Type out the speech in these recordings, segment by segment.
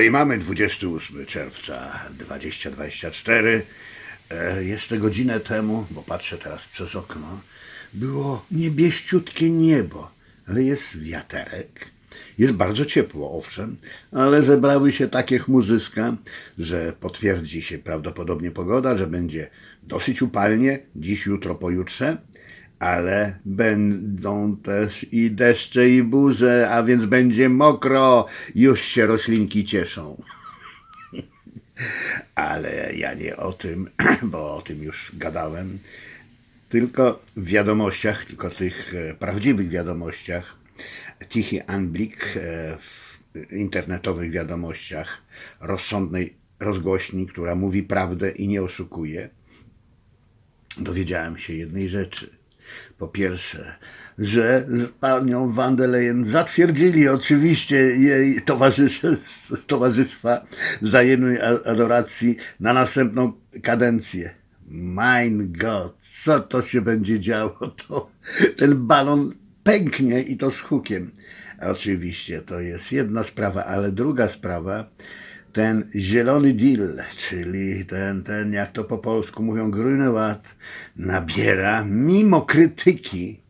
No i mamy 28 czerwca 2024. E, jeszcze godzinę temu, bo patrzę teraz przez okno, było niebieściutkie niebo, ale jest wiaterek. Jest bardzo ciepło, owszem, ale zebrały się takie chmurzyska, że potwierdzi się prawdopodobnie pogoda, że będzie dosyć upalnie dziś, jutro, pojutrze, ale będą też i deszcze, i burze, a więc będzie mokro. Już się roślinki cieszą. Ale ja nie o tym, bo o tym już gadałem. Tylko w wiadomościach, tylko tych e, prawdziwych wiadomościach, Tichy Anblik e, w internetowych wiadomościach rozsądnej rozgłośni, która mówi prawdę i nie oszukuje, dowiedziałem się jednej rzeczy. Po pierwsze, że z panią Van der Leyen zatwierdzili oczywiście jej Towarzystwa Wzajemnej Adoracji na następną kadencję. Mein Gott, co to się będzie działo? To ten balon pęknie i to z hukiem. Oczywiście to jest jedna sprawa, ale druga sprawa, ten zielony deal, czyli ten, ten jak to po polsku mówią, grüne Ład, nabiera mimo krytyki,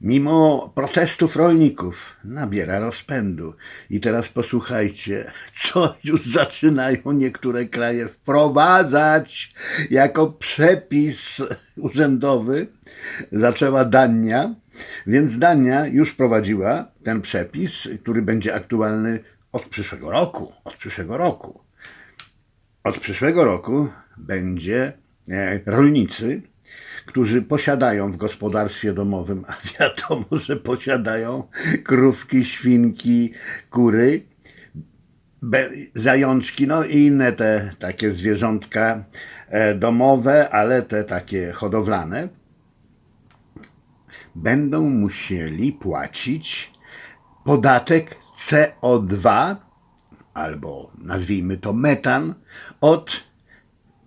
mimo protestów rolników, nabiera rozpędu. I teraz posłuchajcie, co już zaczynają niektóre kraje wprowadzać jako przepis urzędowy. Zaczęła Dania, więc Dania już wprowadziła ten przepis, który będzie aktualny od przyszłego roku. Od przyszłego roku. Od przyszłego roku będzie e, rolnicy, którzy posiadają w gospodarstwie domowym, a wiadomo, że posiadają krówki, świnki, kury, zajączki, no i inne te takie zwierzątka e, domowe, ale te takie hodowlane, będą musieli płacić podatek CO2 albo nazwijmy to metan od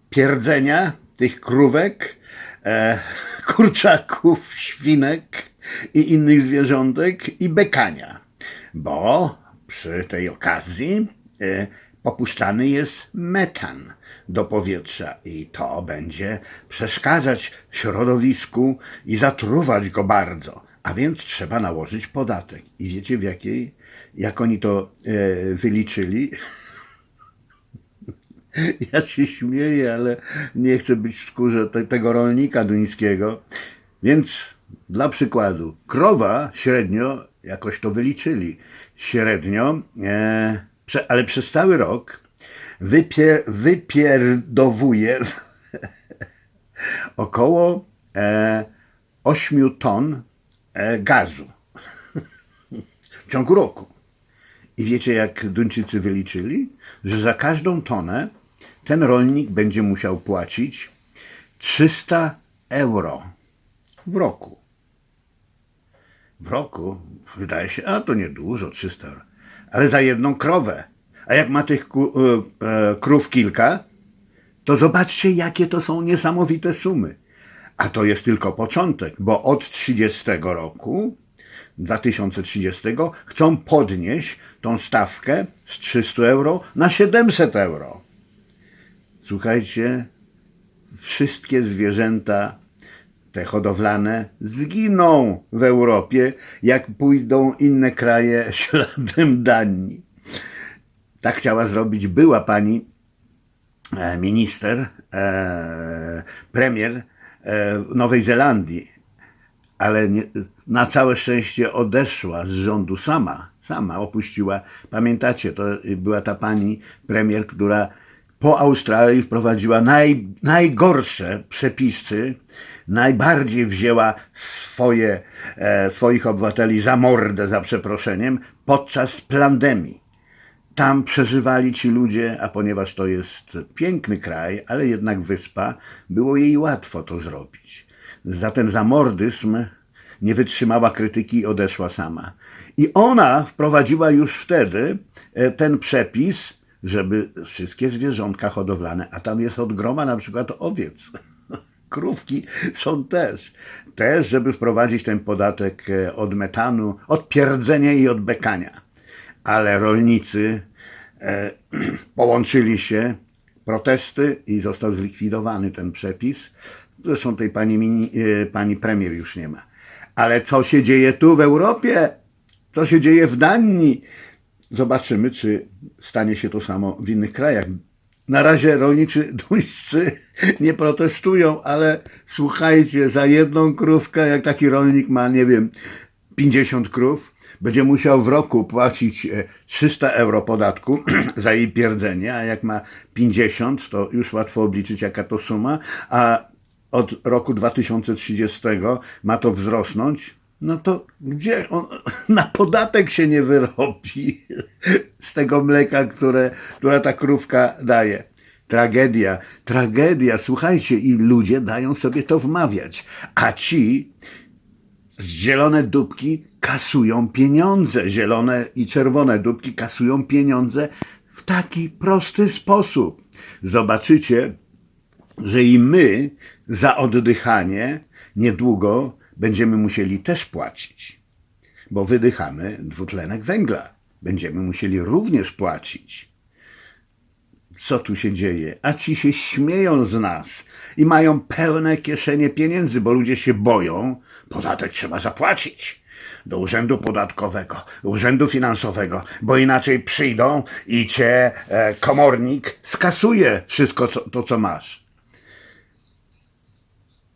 pierdzenia tych krówek, e, kurczaków, świnek i innych zwierzątek i bekania, bo przy tej okazji e, popuszczany jest metan do powietrza i to będzie przeszkadzać środowisku i zatruwać go bardzo. A więc trzeba nałożyć podatek. I wiecie w jakiej, jak oni to e, wyliczyli? Ja się śmieję, ale nie chcę być w skórze te, tego rolnika duńskiego. Więc dla przykładu, krowa średnio, jakoś to wyliczyli, średnio, e, prze, ale przez cały rok wypier, wypierdowuje około e, 8 ton gazu w ciągu roku. I wiecie, jak Duńczycy wyliczyli? Że za każdą tonę ten rolnik będzie musiał płacić 300 euro w roku. W roku wydaje się, a to niedużo, 300 euro. Ale za jedną krowę. A jak ma tych e, e, krów kilka, to zobaczcie, jakie to są niesamowite sumy. A to jest tylko początek, bo od 30 roku 2030 chcą podnieść tą stawkę z 300 euro na 700 euro. Słuchajcie, wszystkie zwierzęta, te hodowlane, zginą w Europie, jak pójdą inne kraje śladem Danii. Tak chciała zrobić była pani e, minister, e, premier Nowej Zelandii, ale nie, na całe szczęście odeszła z rządu sama, sama opuściła. Pamiętacie, to była ta pani premier, która po Australii wprowadziła naj, najgorsze przepisy, najbardziej wzięła swoje, e, swoich obywateli za mordę, za przeproszeniem, podczas pandemii. Tam przeżywali ci ludzie, a ponieważ to jest piękny kraj, ale jednak wyspa, było jej łatwo to zrobić. Za ten zamordyzm nie wytrzymała krytyki i odeszła sama. I ona wprowadziła już wtedy e, ten przepis, żeby wszystkie zwierzątka hodowlane, a tam jest od groma na przykład owiec, krówki są też, też, żeby wprowadzić ten podatek e, od metanu, od pierdzenia i od bekania. Ale rolnicy e, połączyli się protesty i został zlikwidowany ten przepis. Zresztą tej pani, e, pani premier już nie ma. Ale co się dzieje tu w Europie? Co się dzieje w Danii? Zobaczymy, czy stanie się to samo w innych krajach. Na razie rolniczy duńscy nie protestują, ale słuchajcie, za jedną krówkę, jak taki rolnik ma, nie wiem, 50 krów, będzie musiał w roku płacić e, 300 euro podatku za jej pierdzenie, a jak ma 50, to już łatwo obliczyć, jaka to suma, a od roku 2030 ma to wzrosnąć, no to gdzie on na podatek się nie wyrobi z tego mleka, które, które ta krówka daje. Tragedia, tragedia. Słuchajcie, i ludzie dają sobie to wmawiać. A ci zielone dupki kasują pieniądze. Zielone i czerwone dupki kasują pieniądze w taki prosty sposób. Zobaczycie, że i my za oddychanie niedługo będziemy musieli też płacić, bo wydychamy dwutlenek węgla. Będziemy musieli również płacić. Co tu się dzieje? A ci się śmieją z nas i mają pełne kieszenie pieniędzy, bo ludzie się boją. Podatek trzeba zapłacić do urzędu podatkowego, urzędu finansowego, bo inaczej przyjdą i cię e, komornik skasuje wszystko co, to, co masz.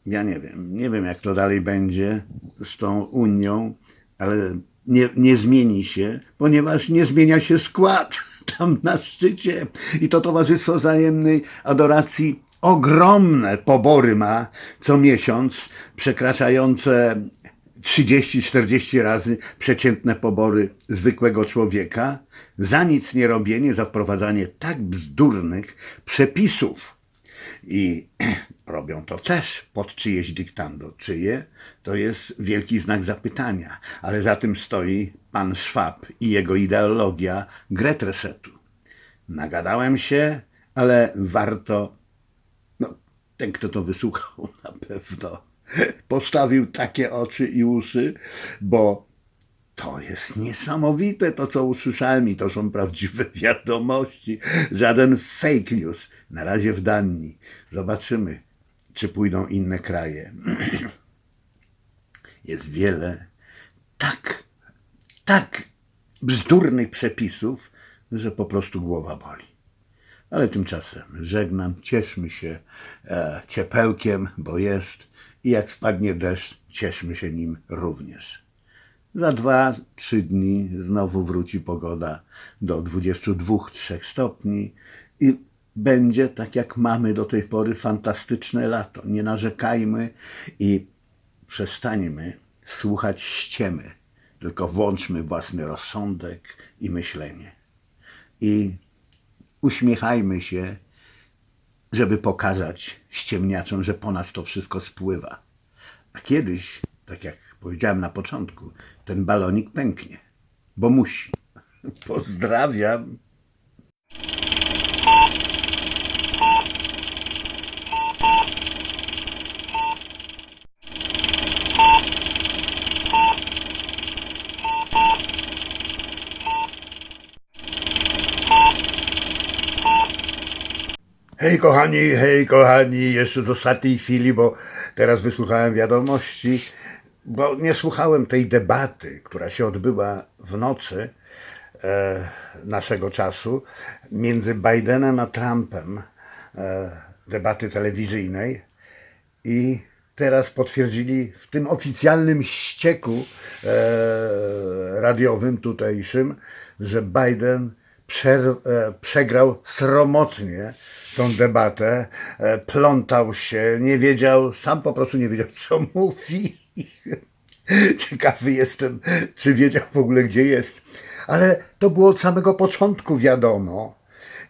Ja nie wiem, nie wiem jak to dalej będzie z tą Unią, ale nie, nie zmieni się, ponieważ nie zmienia się skład tam na szczycie i to Towarzystwo Wzajemnej Adoracji ogromne pobory ma co miesiąc, przekraczające 30-40 razy przeciętne pobory zwykłego człowieka za nic nie robienie, za wprowadzanie tak bzdurnych przepisów. I robią to też pod czyjeś dyktando. Czyje? To jest wielki znak zapytania, ale za tym stoi pan Schwab i jego ideologia Gretresetu. Nagadałem się, ale warto, ten kto to wysłuchał na pewno postawił takie oczy i uszy, bo to jest niesamowite to, co usłyszałem i to są prawdziwe wiadomości. Żaden fake news. Na razie w Danii. Zobaczymy, czy pójdą inne kraje. Jest wiele tak, tak bzdurnych przepisów, że po prostu głowa boli. Ale tymczasem żegnam, cieszmy się e, ciepełkiem, bo jest i jak spadnie deszcz, cieszmy się nim również. Za dwa, trzy dni znowu wróci pogoda do 22-3 stopni i będzie tak jak mamy do tej pory fantastyczne lato. Nie narzekajmy i przestańmy słuchać ściemy, tylko włączmy własny rozsądek i myślenie. I uśmiechajmy się, żeby pokazać ściemniaczom, że po nas to wszystko spływa. A kiedyś, tak jak powiedziałem na początku, ten balonik pęknie, bo musi. Pozdrawiam. Hej kochani, hej kochani, jeszcze z ostatniej chwili, bo teraz wysłuchałem wiadomości, bo nie słuchałem tej debaty, która się odbyła w nocy e, naszego czasu między Bidenem a Trumpem, e, debaty telewizyjnej. I teraz potwierdzili w tym oficjalnym ścieku e, radiowym tutejszym, że Biden e, przegrał sromotnie tą debatę, e, plątał się, nie wiedział, sam po prostu nie wiedział, co mówi. Ciekawy jestem, czy wiedział w ogóle, gdzie jest. Ale to było od samego początku wiadomo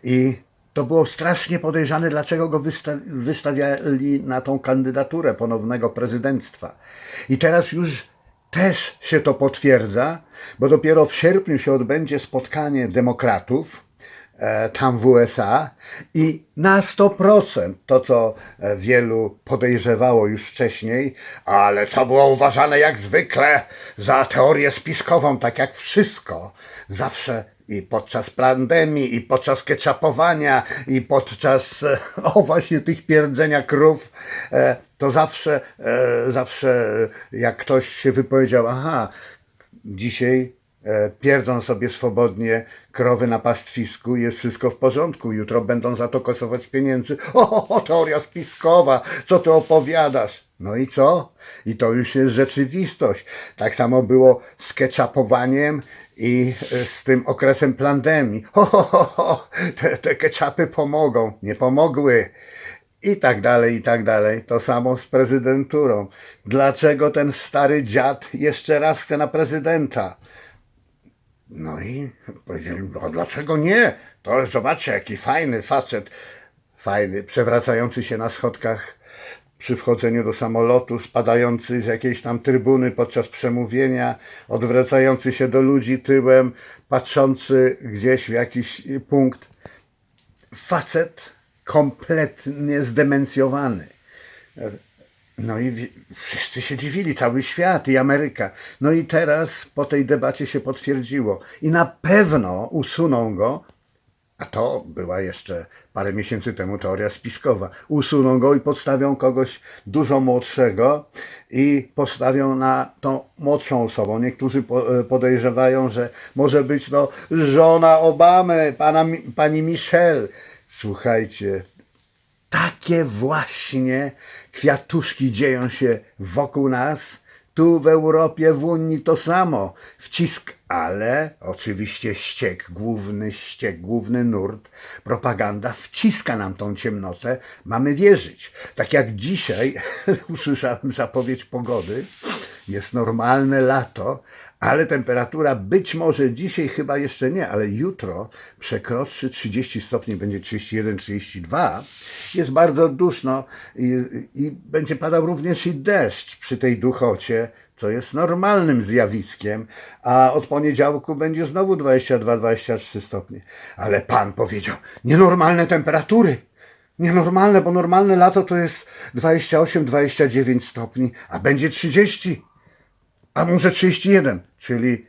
i to było strasznie podejrzane, dlaczego go wysta- wystawiali na tą kandydaturę ponownego prezydenctwa. I teraz już też się to potwierdza, bo dopiero w sierpniu się odbędzie spotkanie demokratów tam w USA i na 100% to, co e, wielu podejrzewało już wcześniej, ale co było uważane jak zwykle za teorię spiskową, tak jak wszystko, zawsze i podczas pandemii, i podczas ketchupowania, i podczas, e, o właśnie tych pierdzenia krów, e, to zawsze, e, zawsze e, jak ktoś się wypowiedział, aha, dzisiaj e, pierdzą sobie swobodnie krowy na pastwisku, jest wszystko w porządku, jutro będą za to kosować pieniędzy. O, o, teoria spiskowa, co ty opowiadasz? No i co? I to już jest rzeczywistość. Tak samo było z ketchupowaniem i e, z tym okresem pandemii. Ho, ho, ho, ho, te, te ketchupy pomogą. Nie pomogły i tak dalej, i tak dalej. To samo z prezydenturą. Dlaczego ten stary dziad jeszcze raz chce na prezydenta? No i powiedzieli, no dlaczego nie? To zobaczcie, jaki fajny facet, fajny, przewracający się na schodkach przy wchodzeniu do samolotu, spadający z jakiejś tam trybuny podczas przemówienia, odwracający się do ludzi tyłem, patrzący gdzieś w jakiś punkt facet kompletnie zdemencjowany. No i wszyscy się dziwili, cały świat i Ameryka. No i teraz po tej debacie się potwierdziło. I na pewno usuną go, a to była jeszcze parę miesięcy temu teoria spiskowa. Usuną go i podstawią kogoś dużo młodszego i postawią na tą młodszą osobą. Niektórzy po- podejrzewają, że może być to żona Obamy, pana, pani Michelle. Słuchajcie, takie właśnie kwiatuszki dzieją się wokół nas. Tu w Europie, w Unii to samo. Wcisk, ale oczywiście ściek, główny ściek, główny nurt, propaganda wciska nam tą ciemnotę. Mamy wierzyć. Tak jak dzisiaj usłyszałem zapowiedź pogody. Jest normalne lato, ale temperatura być może dzisiaj chyba jeszcze nie, ale jutro przekroczy 30 stopni, będzie 31-32. Jest bardzo duszno i, i będzie padał również i deszcz przy tej duchocie, co jest normalnym zjawiskiem, a od poniedziałku będzie znowu 22-23 stopnie. Ale pan powiedział, nienormalne temperatury. Nienormalne, bo normalne lato to jest 28-29 stopni, a będzie 30 a może 31, czyli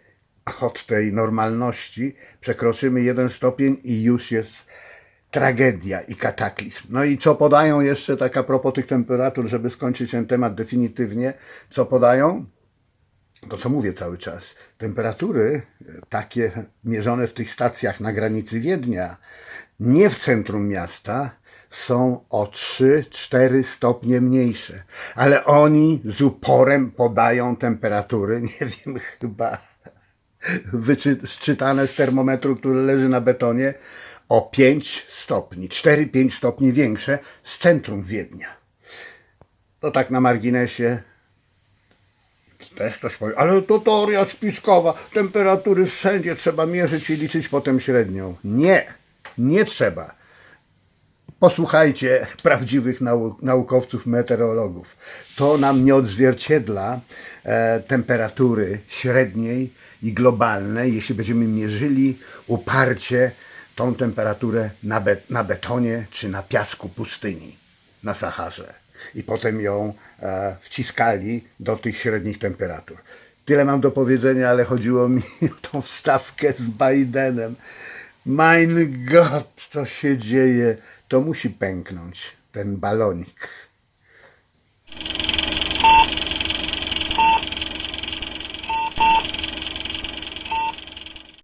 od tej normalności przekroczymy jeden stopień i już jest tragedia i kataklizm. No i co podają jeszcze tak a propos tych temperatur, żeby skończyć ten temat definitywnie, co podają? To co mówię cały czas. Temperatury e, takie mierzone w tych stacjach na granicy Wiednia, nie w centrum miasta, są o 3-4 stopnie mniejsze. Ale oni z uporem podają temperatury, nie wiem, chyba wyczy- sczytane z termometru, który leży na betonie, o 5 stopni, 4-5 stopni większe z centrum Wiednia. To tak na marginesie. Też ktoś powie, ale to teoria spiskowa, temperatury wszędzie trzeba mierzyć i liczyć potem średnią. Nie, nie trzeba. Posłuchajcie prawdziwych nau naukowców, meteorologów. To nam nie odzwierciedla e, temperatury średniej i globalnej, jeśli będziemy mierzyli uparcie tą temperaturę na, be na betonie czy na piasku pustyni na Saharze. I potem ją e, wciskali do tych średnich temperatur. Tyle mam do powiedzenia, ale chodziło mi o tą wstawkę z Bidenem. Mein Gott, co się dzieje? To musi pęknąć, ten balonik.